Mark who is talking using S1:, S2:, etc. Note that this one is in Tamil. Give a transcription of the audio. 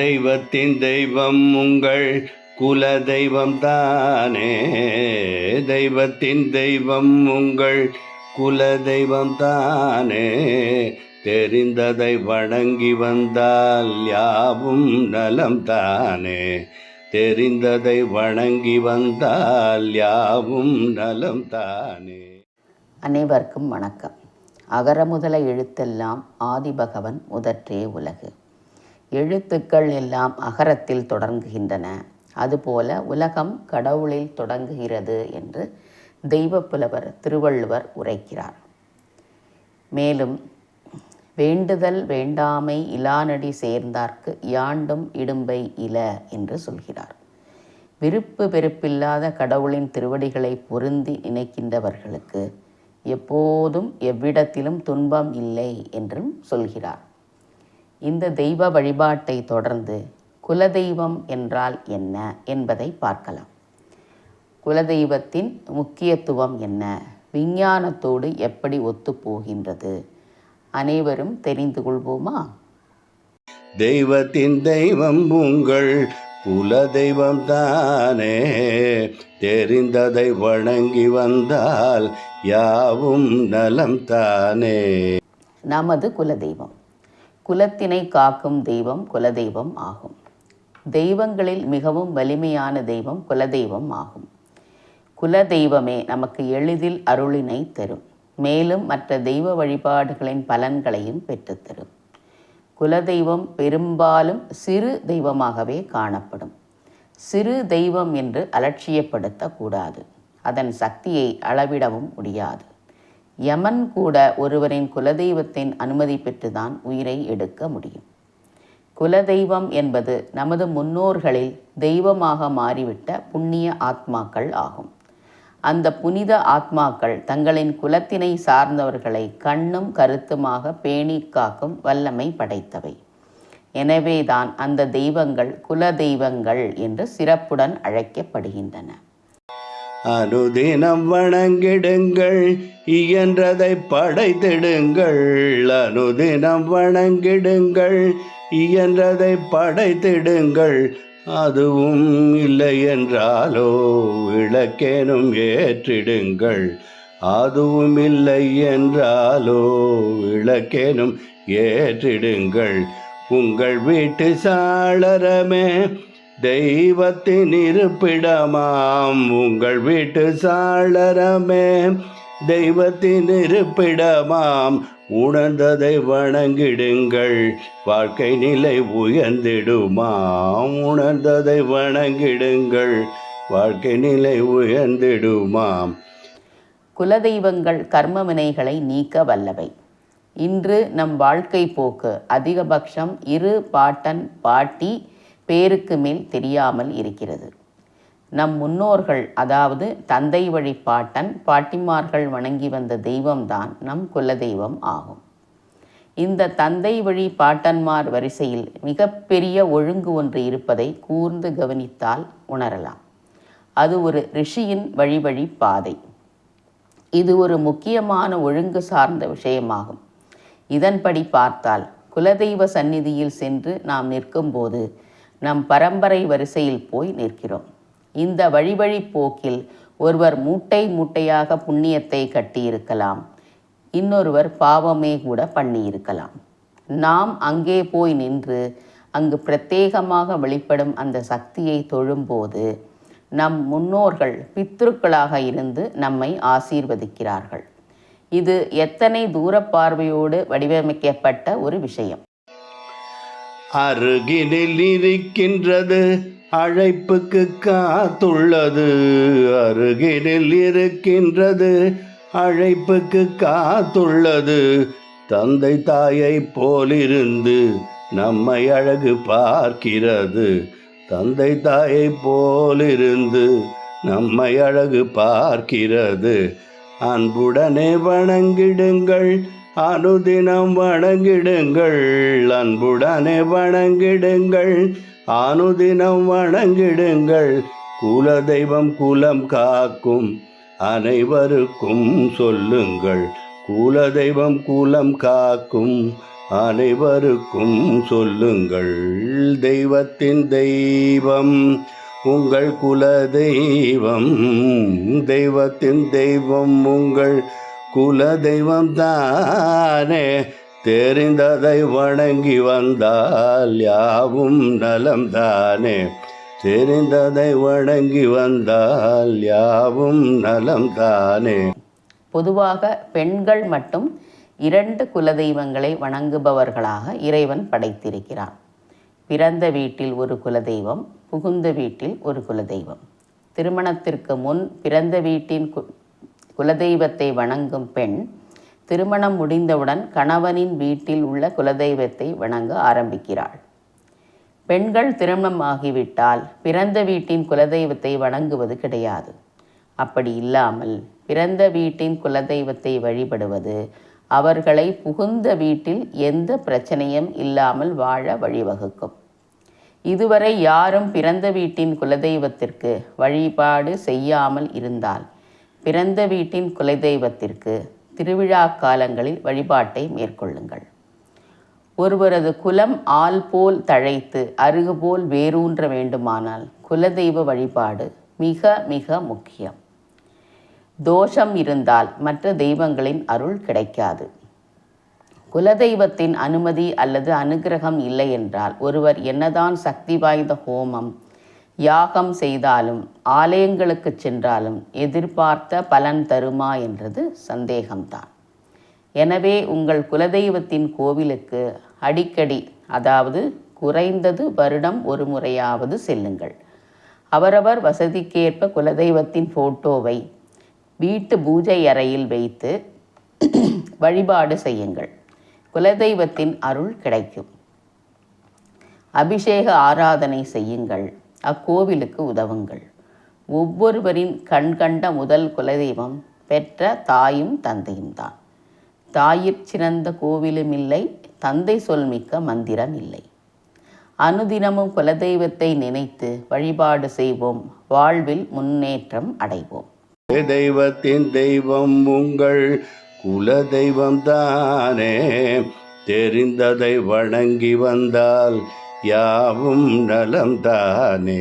S1: தெய்வத்தின் தெய்வம் உங்கள் குல தெய்வம் தானே தெய்வத்தின் தெய்வம் உங்கள் குல தெய்வம் தானே தெரிந்ததை வணங்கி வந்தால் யாவும் நலம் தானே தெரிந்ததை வணங்கி வந்தால் யாவும் நலம் தானே
S2: அனைவருக்கும் வணக்கம் அகர முதல எழுத்தெல்லாம் ஆதிபகவன் முதற்றே உலகு எழுத்துக்கள் எல்லாம் அகரத்தில் தொடங்குகின்றன அதுபோல உலகம் கடவுளில் தொடங்குகிறது என்று தெய்வப்புலவர் திருவள்ளுவர் உரைக்கிறார் மேலும் வேண்டுதல் வேண்டாமை இலானடி சேர்ந்தார்க்கு யாண்டும் இடும்பை இல என்று சொல்கிறார் விருப்பு வெறுப்பில்லாத கடவுளின் திருவடிகளை பொருந்தி நினைக்கின்றவர்களுக்கு எப்போதும் எவ்விடத்திலும் துன்பம் இல்லை என்றும் சொல்கிறார் இந்த தெய்வ வழிபாட்டை தொடர்ந்து குலதெய்வம் என்றால் என்ன என்பதை பார்க்கலாம் குலதெய்வத்தின் முக்கியத்துவம் என்ன விஞ்ஞானத்தோடு எப்படி ஒத்துப்போகின்றது அனைவரும் தெரிந்து கொள்வோமா
S1: தெய்வத்தின் தெய்வம் உங்கள் குலதெய்வம் தானே தெரிந்ததை வணங்கி வந்தால் யாவும் நலம் தானே
S2: நமது குலதெய்வம் குலத்தினை காக்கும் தெய்வம் குலதெய்வம் ஆகும் தெய்வங்களில் மிகவும் வலிமையான தெய்வம் குலதெய்வம் ஆகும் குலதெய்வமே நமக்கு எளிதில் அருளினை தரும் மேலும் மற்ற தெய்வ வழிபாடுகளின் பலன்களையும் பெற்றுத்தரும் குலதெய்வம் பெரும்பாலும் சிறு தெய்வமாகவே காணப்படும் சிறு தெய்வம் என்று அலட்சியப்படுத்தக்கூடாது அதன் சக்தியை அளவிடவும் முடியாது யமன் கூட ஒருவரின் குலதெய்வத்தின் அனுமதி பெற்றுதான் உயிரை எடுக்க முடியும் குலதெய்வம் என்பது நமது முன்னோர்களில் தெய்வமாக மாறிவிட்ட புண்ணிய ஆத்மாக்கள் ஆகும் அந்த புனித ஆத்மாக்கள் தங்களின் குலத்தினை சார்ந்தவர்களை கண்ணும் கருத்துமாக பேணி காக்கும் வல்லமை படைத்தவை எனவேதான் அந்த தெய்வங்கள் குல தெய்வங்கள் என்று சிறப்புடன் அழைக்கப்படுகின்றன
S1: அனுதினம் வணங்கிடுங்கள் இயன்றதை படைத்திடுங்கள் அனுதினம் வணங்கிடுங்கள் இயன்றதை படைத்திடுங்கள் அதுவும் இல்லை என்றாலோ விளக்கேனும் ஏற்றிடுங்கள் அதுவும் இல்லை என்றாலோ விளக்கேனும் ஏற்றிடுங்கள் உங்கள் வீட்டு சாளரமே தெய்வத்தின் இருப்பிடமாம் உங்கள் வீட்டு சாளரமே தெய்வத்தின் இருப்பிடமாம் உணர்ந்ததை வணங்கிடுங்கள் வாழ்க்கை நிலை உயர்ந்திடுமாம் உணர்ந்ததை வணங்கிடுங்கள் வாழ்க்கை நிலை உயர்ந்திடுமாம்
S2: குலதெய்வங்கள் கர்ம வினைகளை நீக்க வல்லவை இன்று நம் வாழ்க்கை போக்கு அதிகபட்சம் இரு பாட்டன் பாட்டி பேருக்கு மேல் தெரியாமல் இருக்கிறது நம் முன்னோர்கள் அதாவது தந்தை வழி பாட்டன் பாட்டிமார்கள் வணங்கி வந்த தெய்வம்தான் நம் குலதெய்வம் ஆகும் இந்த தந்தை வழி பாட்டன்மார் வரிசையில் மிகப்பெரிய ஒழுங்கு ஒன்று இருப்பதை கூர்ந்து கவனித்தால் உணரலாம் அது ஒரு ரிஷியின் வழிவழி பாதை இது ஒரு முக்கியமான ஒழுங்கு சார்ந்த விஷயமாகும் இதன்படி பார்த்தால் குலதெய்வ சந்நிதியில் சென்று நாம் நிற்கும்போது நம் பரம்பரை வரிசையில் போய் நிற்கிறோம் இந்த வழிவழி போக்கில் ஒருவர் மூட்டை மூட்டையாக புண்ணியத்தை கட்டியிருக்கலாம் இன்னொருவர் பாவமே கூட பண்ணியிருக்கலாம் நாம் அங்கே போய் நின்று அங்கு பிரத்யேகமாக வெளிப்படும் அந்த சக்தியை தொழும்போது நம் முன்னோர்கள் பித்ருக்களாக இருந்து நம்மை ஆசீர்வதிக்கிறார்கள் இது எத்தனை தூர பார்வையோடு வடிவமைக்கப்பட்ட ஒரு விஷயம்
S1: அருகினில் இருக்கின்றது அழைப்புக்கு காத்துள்ளது அருகினில் இருக்கின்றது அழைப்புக்கு காத்துள்ளது தந்தை தாயை போலிருந்து நம்மை அழகு பார்க்கிறது தந்தை தாயை போலிருந்து நம்மை அழகு பார்க்கிறது அன்புடனே வணங்கிடுங்கள் அனுதினம் வணங்கிடுங்கள் அன்புடனே வணங்கிடுங்கள் அனுதினம் வணங்கிடுங்கள் குலதெய்வம் குலம் காக்கும் அனைவருக்கும் சொல்லுங்கள் குலதெய்வம் குலம் காக்கும் அனைவருக்கும் சொல்லுங்கள் தெய்வத்தின் தெய்வம் உங்கள் குல தெய்வம் தெய்வத்தின் தெய்வம் உங்கள் குல தெய்வம் தானே தெரிந்ததை வணங்கி வந்தால் யாவும் நலம் தானே தெரிந்ததை வணங்கி வந்தால் யாவும் நலம் தானே
S2: பொதுவாக பெண்கள் மட்டும் இரண்டு குலதெய்வங்களை வணங்குபவர்களாக இறைவன் படைத்திருக்கிறான் பிறந்த வீட்டில் ஒரு குலதெய்வம் புகுந்த வீட்டில் ஒரு குலதெய்வம் திருமணத்திற்கு முன் பிறந்த வீட்டின் குலதெய்வத்தை வணங்கும் பெண் திருமணம் முடிந்தவுடன் கணவனின் வீட்டில் உள்ள குலதெய்வத்தை வணங்க ஆரம்பிக்கிறாள் பெண்கள் திருமணம் ஆகிவிட்டால் பிறந்த வீட்டின் குலதெய்வத்தை வணங்குவது கிடையாது அப்படி இல்லாமல் பிறந்த வீட்டின் குலதெய்வத்தை வழிபடுவது அவர்களை புகுந்த வீட்டில் எந்த பிரச்சனையும் இல்லாமல் வாழ வழிவகுக்கும் இதுவரை யாரும் பிறந்த வீட்டின் குலதெய்வத்திற்கு வழிபாடு செய்யாமல் இருந்தால் பிறந்த வீட்டின் குலதெய்வத்திற்கு திருவிழா காலங்களில் வழிபாட்டை மேற்கொள்ளுங்கள் ஒருவரது குலம் ஆள் போல் தழைத்து அருகு போல் வேரூன்ற வேண்டுமானால் குலதெய்வ வழிபாடு மிக மிக முக்கியம் தோஷம் இருந்தால் மற்ற தெய்வங்களின் அருள் கிடைக்காது குலதெய்வத்தின் அனுமதி அல்லது அனுகிரகம் இல்லை என்றால் ஒருவர் என்னதான் சக்தி வாய்ந்த ஹோமம் யாகம் செய்தாலும் ஆலயங்களுக்கு சென்றாலும் எதிர்பார்த்த பலன் தருமா என்றது சந்தேகம்தான் எனவே உங்கள் குலதெய்வத்தின் கோவிலுக்கு அடிக்கடி அதாவது குறைந்தது வருடம் ஒரு முறையாவது செல்லுங்கள் அவரவர் வசதிக்கேற்ப குலதெய்வத்தின் ஃபோட்டோவை வீட்டு பூஜை அறையில் வைத்து வழிபாடு செய்யுங்கள் குலதெய்வத்தின் அருள் கிடைக்கும் அபிஷேக ஆராதனை செய்யுங்கள் அக்கோவிலுக்கு உதவுங்கள் ஒவ்வொருவரின் கண்கண்ட முதல் குலதெய்வம் பெற்ற தாயும் தந்தையும் தான் தாயிற் சிறந்த கோவிலும் இல்லை தந்தை மிக்க மந்திரம் இல்லை அனுதினமும் குலதெய்வத்தை நினைத்து வழிபாடு செய்வோம் வாழ்வில் முன்னேற்றம் அடைவோம்
S1: தெய்வத்தின் தெய்வம் உங்கள் குலதெய்வம் தானே தெரிந்ததை வணங்கி வந்தால் யாவும் நலம்தானே